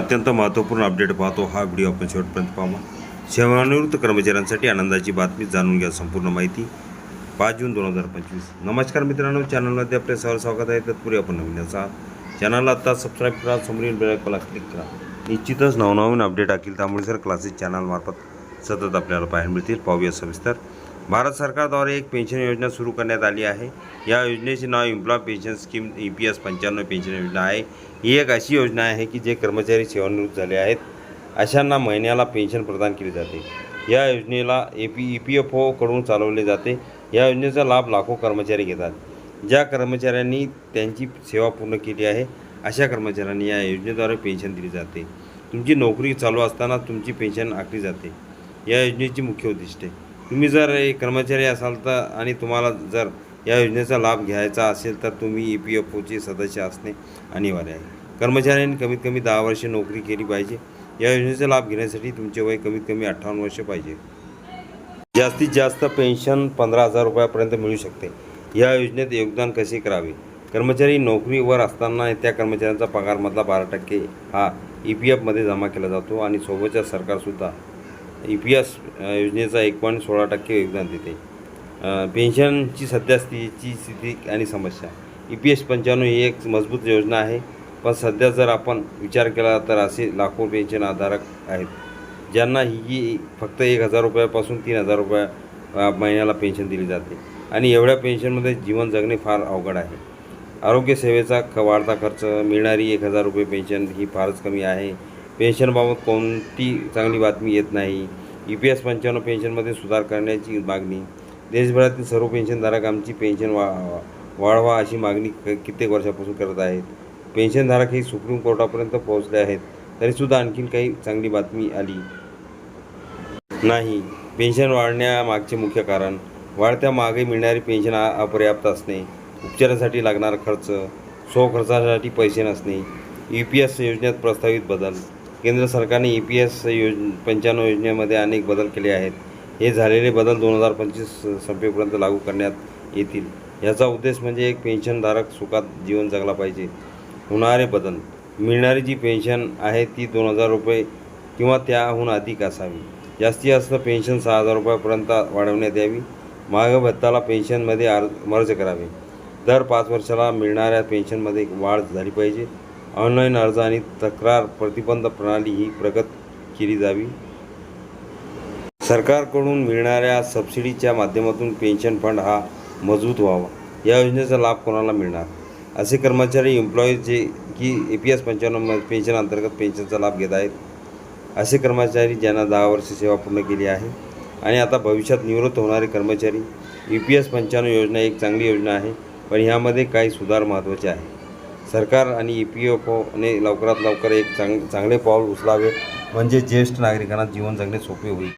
अत्यंत महत्त्वपूर्ण अपडेट पाहतो हा व्हिडिओ आपण शेवटपर्यंत पाहा. सेवानिवृत्त कर्मचाऱ्यांसाठी आनंदाची बातमी जाणून घ्या संपूर्ण माहिती पाच जून दोन हजार पंचवीस. नमस्कार मित्रांनो चॅनलमध्ये आपले सर्व स्वागत आहे. तत्पूर्वी आपण नवीन असा चॅनलला आता सबस्क्राईब करा समोरील बेलायकॉनला क्लिक करा. निश्चितच नवनवीन अपडेट अकेल त्यामुळे सर क्लासेस चॅनलमार्फत सतत आपल्याला पाहायला मिळतील. पाहूया सविस्तर. भारत सरकारद्वारे एक पेन्शन योजना सुरू करण्यात आली आहे. या योजनेचे नाव employ pension scheme E P S पंच्याण्णव पेन्शन योजना आहे. ही एक अशी योजना आहे की जे कर्मचारी सेवानिवृत्त झाले आहेत. अशांना महिन्याला पेन्शन प्रदान केली जाते. या योजनेला A P E P F ओकडून चालवले जाते. या योजनेचा लाभ लाखो कर्मचारी घेतात. ज्या कर्मचाऱ्यांनी त्यांची सेवा पूर्ण केली आहे अशा कर्मचाऱ्यांनी या योजनेद्वारे पेन्शन दिली जाते. तुमची नोकरी चालू असताना तुमची पेन्शन आखली जाते. या योजनेची मुख्य उद्दिष्टे. तुम्ही जर एक कर्मचारी असाल तर आणि तुम्हाला जर या योजनेचा लाभ घ्यायचा असेल तर तुम्ही ई पी एफ ओचे सदस्य असणे अनिवार्य आहे. कर्मचाऱ्यांनी कमीत कमी दहा वर्षे नोकरी केली पाहिजे. या योजनेचा लाभ घेण्यासाठी तुमचे वय कमीत कमी अठ्ठावन्न वर्ष पाहिजे. जास्तीत जास्त पेन्शन पंधरा हजार रुपयापर्यंत मिळू शकते. या योजनेत योगदान कसे करावे? कर्मचारी नोकरीवर असताना त्या कर्मचाऱ्यांचा पगारमधला बारा टक्के हा ई पी एफमध्ये जमा केला जातो आणि सोबतच्या सरकारसुद्धा ई पी एस योजनेचा एक पॉईंट सोळा टक्के योगदान देते. पेन्शनची सध्या स्थितीची स्थिती आणि समस्या. ई पी एस पंच्याण्णव ही एक मजबूत योजना आहे पण सध्या जर आपण विचार केला तर असे लाखो पेन्शन आधारक आहेत ज्यांना ही फक्त एक हजार रुपयापासून तीन हजार रुपया महिन्याला पेन्शन दिली जाते. आणि एवढ्या पेन्शनमध्ये जीवन जगणे फार अवघड आहे. आरोग्यसेवेचा ख वाढता खर्च मिळणारी एक हजार रुपये पेन्शन ही फारच कमी आहे. पेन्शनबाबत कोणती चांगली बातमी येत नाही. ई पी एस पंच्याण्णव पेन्शनमध्ये सुधार करण्याची मागणी. देशभरातील सर्व पेन्शनधारक आमची पेन्शन वा वाढवा अशी मागणी क कित्येक वर्षापासून करत आहेत. पेन्शनधारक हे सुप्रीम कोर्टापर्यंत पोहोचले आहेत. तरीसुद्धा आणखीन काही चांगली बातमी आली नाही. पेन्शन वाढण्यामागचे मुख्य कारण वाढत्या मागे मिळणारी पेन्शन अपर्याप्त असणे उपचारासाठी लागणारा खर्च सो खर्चासाठी पैसे नसणे यू पी एस योजनेत प्रस्तावित बदल केंद्र सरकारने ई पी एस योज पंच्याण्णव योजनेमध्ये अनेक बदल केले आहेत. हे झालेले बदल दोन हजार पंचवीस संपेपर्यंत लागू करण्यात येतील. याचा उद्देश म्हणजे एक पेन्शनधारक सुखात जीवन जगला पाहिजे. होणारे बदल. मिळणारी जी पेन्शन आहे ती दोन हजार रुपये किंवा त्याहून अधिक असावी. जास्तीत जास्त पेन्शन सहा हजार रुपयापर्यंत वाढवण्यात यावी. माग भत्ताला पेन्शनमध्ये अर्ज मर्ज करावे. दर पाच वर्षाला मिळणाऱ्या पेन्शनमध्ये वाढ झाली पाहिजे. ऑनलाईन अर्ज आणि तक्रार प्रतिबंध प्रणाली ही प्रगत केली जावी. सरकारकडून मिळणाऱ्या सबसिडीच्या माध्यमातून पेन्शन फंड हा मजबूत व्हावा. या योजनेचा लाभ कोणाला मिळणार? असे कर्मचारी एम्प्लॉईज जे की ए पी एस पंच्याण्णव पेन्शन अंतर्गत पेन्शनचा लाभ घेत आहेत असे कर्मचारी ज्यांना दहा वर्ष सेवा पूर्ण केली आहे आणि आता भविष्यात निवृत्त होणारे कर्मचारी यू पी एस पंच्याण्णव योजना एक चांगली योजना आहे पण ह्यामध्ये काही सुधार महत्त्वाचे आहे सरकार आणि ई पी एफ ओने लवकरात लवकर एक चांग चांगले पाऊल उचलावे म्हणजे ज्येष्ठ नागरिकांना जीवन जगणे सोपे होईल.